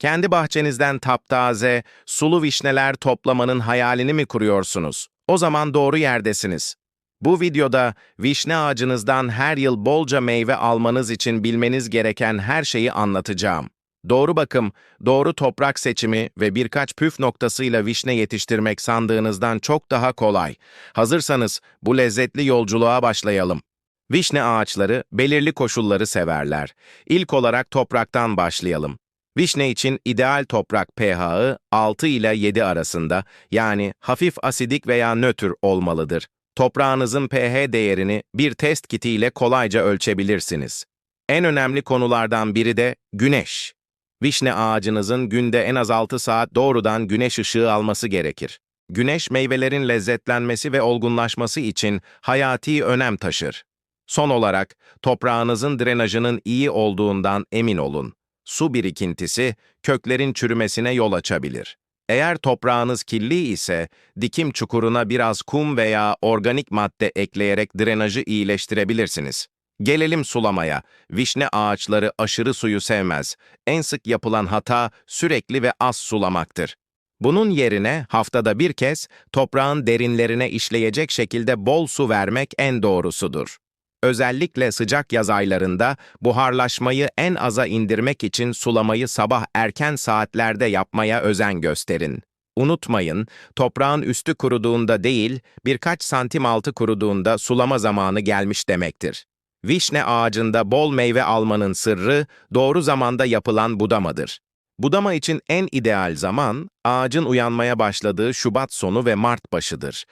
Kendi bahçenizden taptaze, sulu vişneler toplamanın hayalini mi kuruyorsunuz? O zaman doğru yerdesiniz. Bu videoda vişne ağacınızdan her yıl bolca meyve almanız için bilmeniz gereken her şeyi anlatacağım. Doğru bakım, doğru toprak seçimi ve birkaç püf noktasıyla vişne yetiştirmek sandığınızdan çok daha kolay. Hazırsanız bu lezzetli yolculuğa başlayalım. Vişne ağaçları belirli koşulları severler. İlk olarak topraktan başlayalım. Vişne için ideal toprak pH'ı 6 ile 7 arasında yani hafif asidik veya nötr olmalıdır. Toprağınızın pH değerini bir test kiti ile kolayca ölçebilirsiniz. En önemli konulardan biri de güneş. Vişne ağacınızın günde en az 6 saat doğrudan güneş ışığı alması gerekir. Güneş meyvelerin lezzetlenmesi ve olgunlaşması için hayati önem taşır. Son olarak toprağınızın drenajının iyi olduğundan emin olun. Su birikintisi köklerin çürümesine yol açabilir. Eğer toprağınız kirli ise dikim çukuruna biraz kum veya organik madde ekleyerek drenajı iyileştirebilirsiniz. Gelelim sulamaya. Vişne ağaçları aşırı suyu sevmez. En sık yapılan hata sürekli ve az sulamaktır. Bunun yerine haftada bir kez toprağın derinlerine işleyecek şekilde bol su vermek en doğrusudur. Özellikle sıcak yaz aylarında buharlaşmayı en aza indirmek için sulamayı sabah erken saatlerde yapmaya özen gösterin. Unutmayın, toprağın üstü kuruduğunda değil, birkaç santim altı kuruduğunda sulama zamanı gelmiş demektir. Vişne ağacında bol meyve almanın sırrı doğru zamanda yapılan budamadır. Budama için en ideal zaman ağacın uyanmaya başladığı Şubat sonu ve Mart başıdır.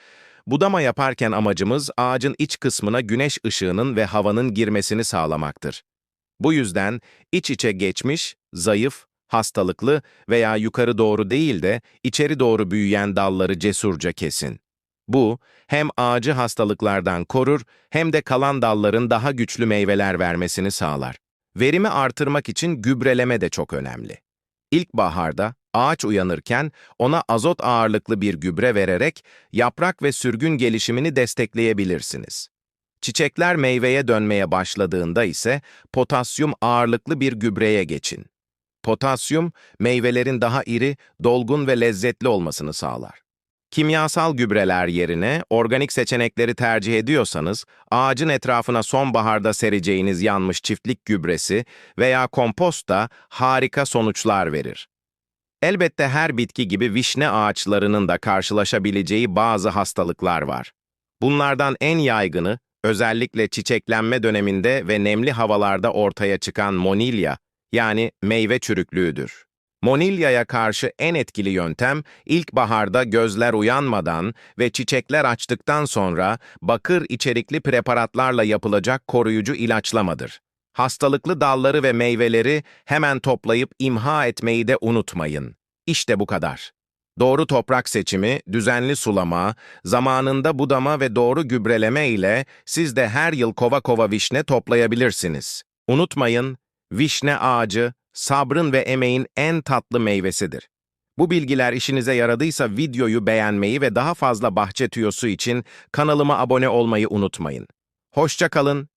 Budama yaparken amacımız ağacın iç kısmına güneş ışığının ve havanın girmesini sağlamaktır. Bu yüzden iç içe geçmiş, zayıf, hastalıklı veya yukarı doğru değil de içeri doğru büyüyen dalları cesurca kesin. Bu, hem ağacı hastalıklardan korur hem de kalan dalların daha güçlü meyveler vermesini sağlar. Verimi artırmak için gübreleme de çok önemli. İlkbaharda ağaç uyanırken ona azot ağırlıklı bir gübre vererek yaprak ve sürgün gelişimini destekleyebilirsiniz. Çiçekler meyveye dönmeye başladığında ise potasyum ağırlıklı bir gübreye geçin. Potasyum, meyvelerin daha iri, dolgun ve lezzetli olmasını sağlar. Kimyasal gübreler yerine organik seçenekleri tercih ediyorsanız, ağacın etrafına sonbaharda sereceğiniz yanmış çiftlik gübresi veya kompost da harika sonuçlar verir. Elbette her bitki gibi vişne ağaçlarının da karşılaşabileceği bazı hastalıklar var. Bunlardan en yaygını, özellikle çiçeklenme döneminde ve nemli havalarda ortaya çıkan monilya, yani meyve çürüklüğüdür. Monilyaya karşı en etkili yöntem, ilkbaharda gözler uyanmadan ve çiçekler açtıktan sonra bakır içerikli preparatlarla yapılacak koruyucu ilaçlamadır. Hastalıklı dalları ve meyveleri hemen toplayıp imha etmeyi de unutmayın. İşte bu kadar. Doğru toprak seçimi, düzenli sulama, zamanında budama ve doğru gübreleme ile siz de her yıl kova kova vişne toplayabilirsiniz. Unutmayın, vişne ağacı, sabrın ve emeğin en tatlı meyvesidir. Bu bilgiler işinize yaradıysa videoyu beğenmeyi ve daha fazla bahçe tüyosu için kanalıma abone olmayı unutmayın. Hoşça kalın,